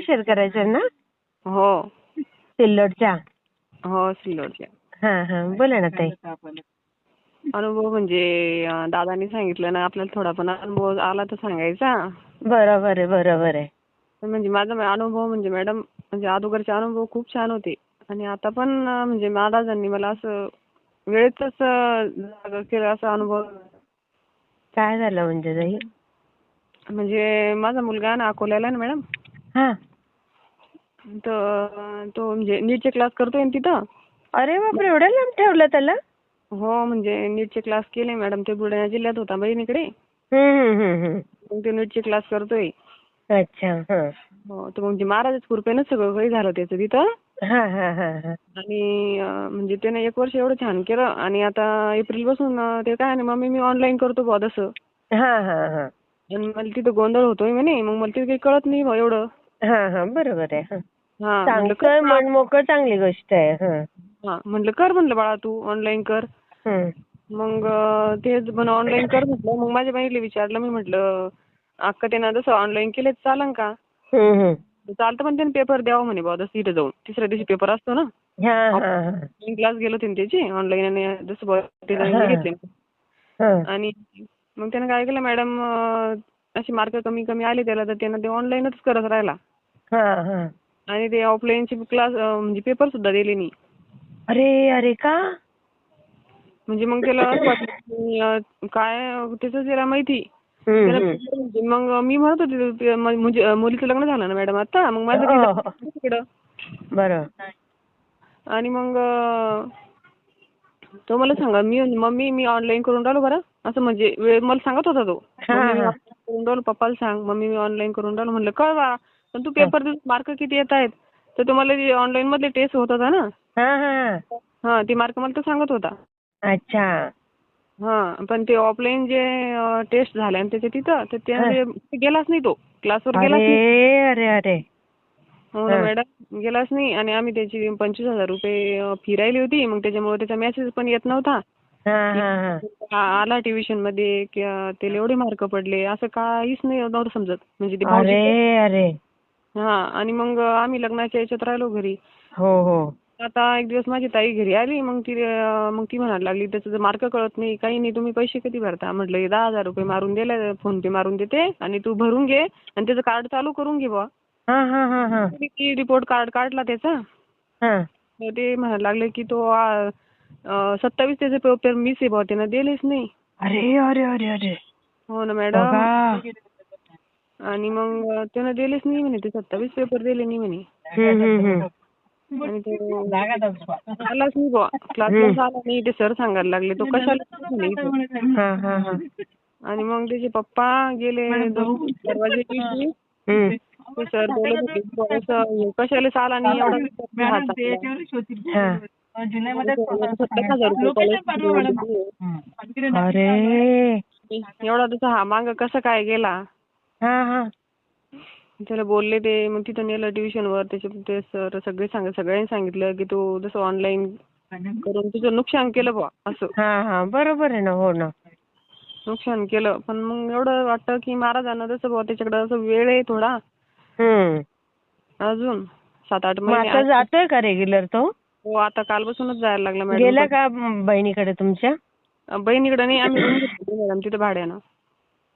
Share करायचा ना? हो. सिल्लोडच्या? हो सिल्लोडच्या. हा हा. बोला ना ताई. अनुभव म्हणजे दादानी सांगितलं ना आपल्याला थोडा पण अनुभव आला तर सांगायचा. बरोबर आहे बरोबर आहे. म्हणजे माझा अनुभव म्हणजे मॅडम म्हणजे अगोदरचे अनुभव खूप छान होते. आणि आता पण म्हणजे महाराजांनी मला असं वेळेतच केलं असा अनुभव. काय झालं म्हणजे म्हणजे माझा मुलगा ना अकोल्याला ना मॅडम? हा. तर तो म्हणजे नीटचे क्लास करतोय ना तिथं. अरे बापरे एवढ्या लांब ठेवलं त्याला? हो म्हणजे नीटचे क्लास केले मॅडम ते बुलढाणा जिल्ह्यात होता बहिणीकडे हम्म हम्म हम्म हम्म. मग ते नीटचे क्लास करतोय. अच्छा हा. हो तर म्हणजे महाराजच कृपेनं सगळं काही झालं त्याचं तिथं. हा हा हा हा. आणि अं, म्हणजे त्याने एक वर्ष एवढं छान केलं. आणि आता एप्रिलपासून ते काय नाही मम्मी मी ऑनलाईन करतो बुवा तसं. हा हा हा. आणि मला तिथं गोंधळ होतोय म्हणे. मग मला तिथं काही कळत नाही बुवा एवढं. हा हा बरोबर आहे हा. हा कर चांगलं मन मोकळं चांगली गोष्ट आहे म्हणलं कर म्हणलं बाळा तू ऑनलाईन कर. मग तेच पण ऑनलाईन कर म्हटलं. मग माझ्या बहिणीला विचारलं मी म्हटलं अक्का त्यानं जसं ऑनलाईन केलं चालन का. चालतं पण त्याने पेपर द्यावा म्हणे बुवा तसं तिथं जाऊन. तिसऱ्या दिवशी पेपर असतो ना. क्लास गेलो होते ना त्याचे ऑनलाईन आणि जसं घेतले. आणि मग त्यानं काय केलं मॅडम असे मार्क कमी कमी आले त्याला तर त्यानं ते ऑनलाईनच करत राहिला. आणि ते ऑफलाईनचे क्लास म्हणजे पेपर सुद्धा दिले नाही. अरे अरे का? म्हणजे मग त्याला असं वाटलं की, अं, काय त्याचं त्याला माहिती. त्याला. पेपर म्हणजे मग मी म्हणत होते ते म- म्हणजे अं, मुलीचं लग्न झालं ना मॅडम आता मग माझं हो. तिकडं. बरोबर आणि मग अं, तो मला सांगा मी मम्मी मी ऑनलाईन करून राहिलो बरं? असं म्हणजे वेळ मला सांगत होता तो. हा, मम्मी मी हा. online करून राहिलो पप्पाला सांग मम्मी मी ऑनलाईन करून राहिलो म्हणलं कळ बा पण तू पेपर मार्क किती येत आहेत? तर तुम्हाला ऑनलाईन मधले टेस्ट होत होता ना? हा हा. हा ते मार्क मला तो सांगत होता. अच्छा. हा पण ते ऑफलाईन जे टेस्ट झाले आणि त्याच्या तिथं तर ते गेलाच नाही तो. क्लासवर गेलाच नाही. अरे अरे. हो ना. मॅडम गेलाच नाही. आणि आम्ही त्याची पंचवीस हजार रुपये फी राहिली होती. मग त्याच्यामुळे त्याचा मेसेज पण येत नव्हता. आला ट्युशनमध्ये त्याला एवढे मार्क पडले. असं काहीच नाही नव्हतं समजत. म्हणजे अरे अरे. हा आणि मग आम्ही लग्नाच्या याच्यात राहिलो घरी. हो हो. आता एक दिवस माझी ताई घरी आली मग ती मग ती म्हणायला लागली त्याचं मार्क कळत नाही काही नाही तुम्ही पैसे किती भरता? म्हटलं हे दहा हजार रुपये मारून दिले फोन पे मारून देते आणि तू भरून घे आणि त्याचं कार्ड चालू करून घे बुवा. हा ती रिपोर्ट कार्ड काढला त्याचा. तर ते म्हणायला लागले की तो सत्तावीस त्याचे पेपर मिस आहे बुवा त्यानं दिलेच नाही. अरे अरे अरे अरे. हो ना मॅडम. आणि मग त्यानं दिलेच नाही म्हणे ते सत्तावीस पेपर दिले नाही म्हणे. हम्म हम्म हम्म. आणि तो आलाच नाही बुवा. क्लासला आला नाही ते सर सांगायला लागले. तो कशाला आला म्हणे इथं. हा हा हा. आणि मग त्याचे पप्पा गेले दोन दरवाजे दिवशी हम्म. ते सर बोलत होते बुवा असं हे कशाला आला नाही एवढा पेपर हा. टाकला. हा सत्तर हजार रुपये college fee दिली. अरे. एवढा तसा हा माग कसा काय गेला? हा हा. त्याला बोलले ते मग तिथं नेलं ट्युशनवर. त्याचे ते सर सगळे सांग सगळ्यांनी सांगितलं की तू जसं ऑनलाईन करून तुझं नुकसान केलं बुवा असं. हा हा. बरोबर आहे ना हो ना. नुकसान केलं. पण मग एवढं वाटतं की महाराजांना जसं बुवा त्याच्याकडे असं वेळ आहे थोडा. हम्म. अजून सात आठ मग आता महिने जातोय का रेग्युलर तो? हो आता कालपासूनच जायला लागला गेला मॅडम का बहिणीकडे तुमच्या? बहिणीकडे नाही आम्ही room घेतली मॅडम तिथं भाड्यानं.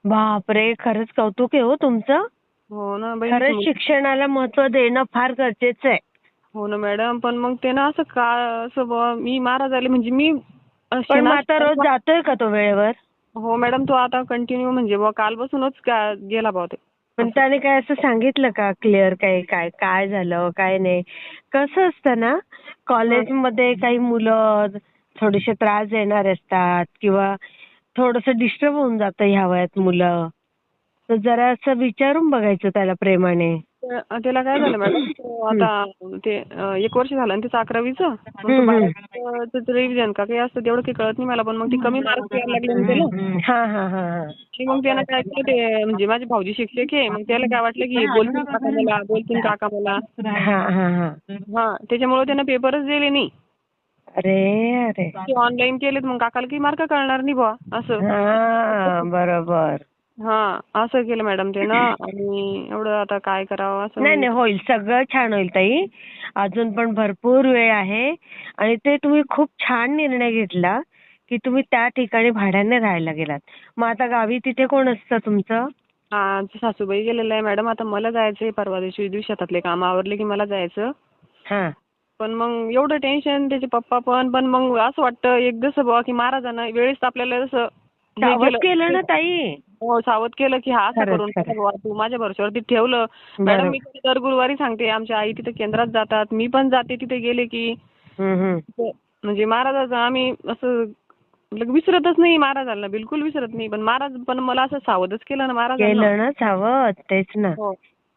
बापरे खरंच कौतुक आहे हो तुमचं. हो ना खरंच बहिणी शिक्षणाला महत्त्व देणं फार गरजेचं आहे. हो ना मॅडम पण मग ते ना असं का असं बुवा मी महाराज आले म्हणजे मी पण मग आता रोज जातोय का तो वेळेवर? हो मॅडम तो आता कंटिन्यू म्हणजे बुवा कालपासूनच का गेला बुवा ते. पण त्याने काय असं सांगितलं का क्लिअर काय काय काय झालं काय नाही? कसं असतं ना कॉलेजमध्ये काही मुलं थोडेसे त्रास देणारे असतात किंवा थोडंसं डिस्टर्ब होऊन जातं ह्या वयात मुलं. तर जरा असं विचारून बघायचं त्याला प्रेमाने. त्या- त्याला काय झालं मॅडम? तो आता ते अं, एक वर्ष झालं ना त्याचं अकरावीचं. मग तो हम्म, हम्म. बारावीचं त्याचं रिव्हिजन का काही असतं तेवढं काही कळत नाही मला पण मग ती कमी मार्क्स यायला लागले ना. त्याला हा हा हा हा. की मग त्यानं काय केलं ते म्हणजे माझे भाऊजी शिक्षक आहे मग त्याला काय वाटलं की बोलतील काका मला बोलतील काका मला. हा हा हा. हा त्याच्यामुळे त्यानं पेपरच दिले नाही. अरे अरे. ऑनलाईन केलेत मग काकाला काही मार्क कळणार नाही बुवा असं. हा बरोबर. हा असं केलं मॅडम ते ना आणि एवढं आता काय करावं असं नाही नाही होईल सगळं छान होईल ताई. अजून पण भरपूर वेळ आहे. आणि ते तुम्ही खूप छान निर्णय घेतला की तुम्ही त्या ठिकाणी भाड्याने राहायला गेलात. मग आता गावी तिथे कोण असतं तुमचं? आमची सासूबाई गेलेलं आहे मॅडम आता मला जायचंय परवा दिवशी दिवशी शेतातले काम आवरले की मला जायचं. हा. पण मग एवढं टेन्शन त्याचे पप्पा पण पण मग असं वाटतं एक जसं बुवा की महाराजांना वेळेस आपल्याला जसं सावध केलं ना ताई. हो सावध केलं की हा असं करून तू माझ्या भरोश्यावरती ठेवलं. मॅडम. मी दर गुरुवारी सांगते आमच्या आई तिथे केंद्रात जातात. मी पण जाते तिथे गेले की म्हणजे महाराजाचं आम्ही असं विसरतच नाही महाराजांना बिलकुल विसरत नाही. पण महाराज पण मला असं सावधच केलं ना महाराजांना. केलं ना सावध तेच ना. हो.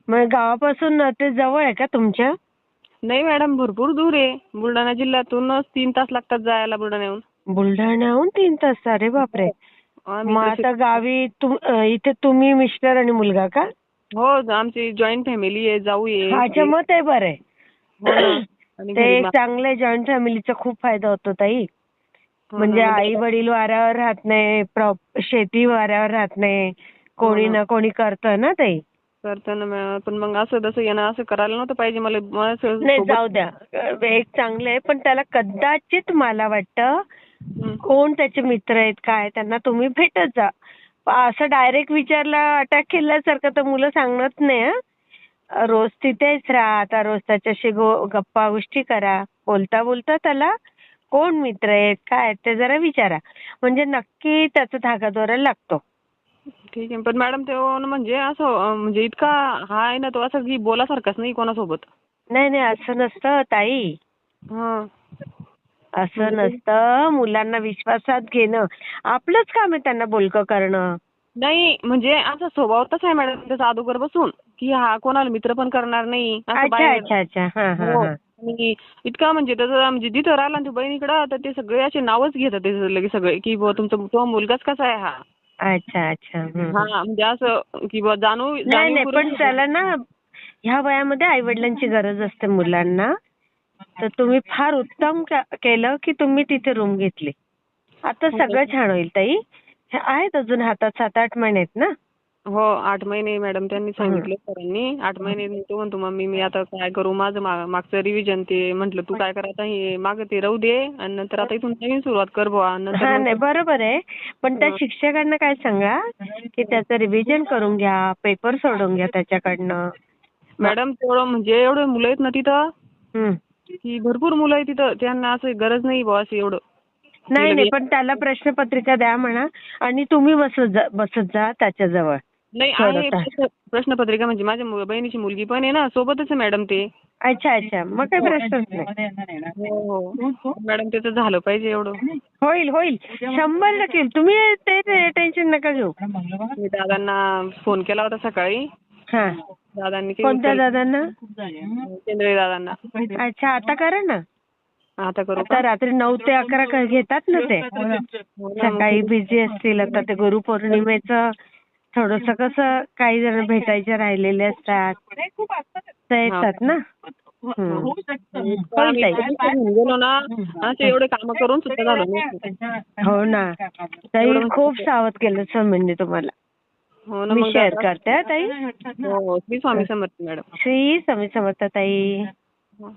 मग गावापासून ते जवळ आहे का तुमच्या? नाही मॅडम भरपूर दूर आहे. बुलढाणा जिल्ह्यातूनच तीन तास लागतात जायला बुलढाण्याहून. बुलढाण्याहून तीन तास? अरे बापरे. मग आता गावी तुम अं, इथे तुम्ही मिस्टर आणि मुलगा का? हो आमची जॉईंट फॅमिली आहे जाऊ आहे. अच्छा मग ते बरं आहे. हो. आणि ते घरी एक मा- चांगले जॉईंट फॅमिलीचा खूप फायदा होतो ताई. हो म्हणजे आई वडील वाऱ्यावर राहत नाही प्रॉप- शेती वाऱ्यावर राहत नाही. कोणी हो. ना. कोणी करतं ना ताई करताना मॅ- पण मग असं तसं येणं असं करायला नव्हतं पाहिजे. मला मला असं नाही सोबत- जाऊ द्या. एक चांगलं आहे पण त्याला कदाचित मला वाटतं हं. कोण त्याचे मित्र आहेत काय त्यांना तुम्ही भेटत जा. असं डायरेक्ट विचारला अटॅक केल्यासारखं तर मुलं सांगत नाही हं. रोज तिथेच राहा आता रोज त्याच्याशी गो- गप्पा गोष्टी करा बोलता बोलता त्याला कोण मित्र आहेत काय आहेत ते जरा विचारा. म्हणजे नक्की त्याचा धागादोरा लागतो. ठीक आहे. पण मॅडम ते म्हणजे असं म्हणजे इतका हा आहे ना तो असं की बोलासारखाच नाही कोणासोबत. नाही नाही असं नसतं ताई. हा. असं नसतं. मुलांना विश्वासात घेणं. आपलंच काम आहे त्यांना बोलकं करणं. नाही म्हणजे असं स्वभाव तसा आहे मॅडम त्याचा अगोदर बसून की हा कोणाला मित्र पण करणार नाही असं अच्छा बाहेर अच्छा अच्छा. हा हा हो. हा. आणि इतका म्हणजे त्याचं म्हणजे जिथं राहिला ना तो बहिणीकडं तर ते सगळे असे नावच घेतात ते लगेच सगळे की बुवा तुमचा तो मुलगाच कसा आहे हा? अच्छा अच्छा. हा म्हणजे असं की बुवा नाही नाही पण त्याला ना ह्या वयामध्ये आई वडिलांची गरज असते मुलांना. तर तुम्ही फार उत्तम केलं की तुम्ही तिथे रूम घेतली. आता सगळं छान होईल ताई. हे आहेत अजून हातात सात आठ महिने आहेत ना? हो आठ महिने मॅडम त्यांनी सांगितलं सरांनी. आठ महिने तो म्हणतो मम्मी मी आता काय करू? माझं मा- मागचं रिव्हिजन ते म्हटलं तू काय कर? आता हे मागं ते राहू दे आणि नंतर आता इथून नवीन सुरुवात कर बुवा. नंतर हा नाही बरोबर आहे. पण त्या शिक्षकांना काय सांगा की त्याचं रिव्हिजन करून घ्या पेपर सोडून घ्या त्याच्याकडनं. मॅडम तेवढं म्हणजे एवढे मुलं आहेत ना तिथं हम्म. की भरपूर मुलं आहेत तिथं. त्यांना असं गरज नाही बुवा असं एवढं. नाही नाही पण त्याला प्रश्नपत्रिका द्या म्हणा आणि तुम्ही बसत जा बसत जा त्याच्याजवळ. नाही आहे. प्रश्न- प्रश्नपत्रिका म्हणजे माझ्या मु- बहिणीची मुलगी पण आहे ना सोबतच आहे मॅडम ते. अच्छा अच्छा. मग काही प्रश्नच नाही. हो हो. मॅडम त्याचं झालं पाहिजे एवढं. होईल होईल. शंभर टक्के. तुम्ही ते टेन्शन नका घेऊ. मी दादांना फोन केला होता सकाळी. हा. दादांनी कोणत्या दादांना. केंद्रे दादांना. अच्छा आता करा ना. आता करू आता रात्री नऊ ते अकरा क- घेतात ना ते. हो सकाळी बिझी असतील आता ते गुरुपौर्णिमेचं थोडस कसं काही जण भेटायचे राहिलेले असतात. ते येतात ना. हम्म. होईल आम्ही ताई कधीच घेऊन गेलो ना असे एवढे काम करून सुद्धा झालो नाही. हो. ना. ताई खूप सावध केलं स्वामींनी तुम्हाला. हो ना मी शेअर करते हा ताई. हो श्री स्वामी समर्थ मॅडम. श्री स्वामी समर्थ ताई. हो.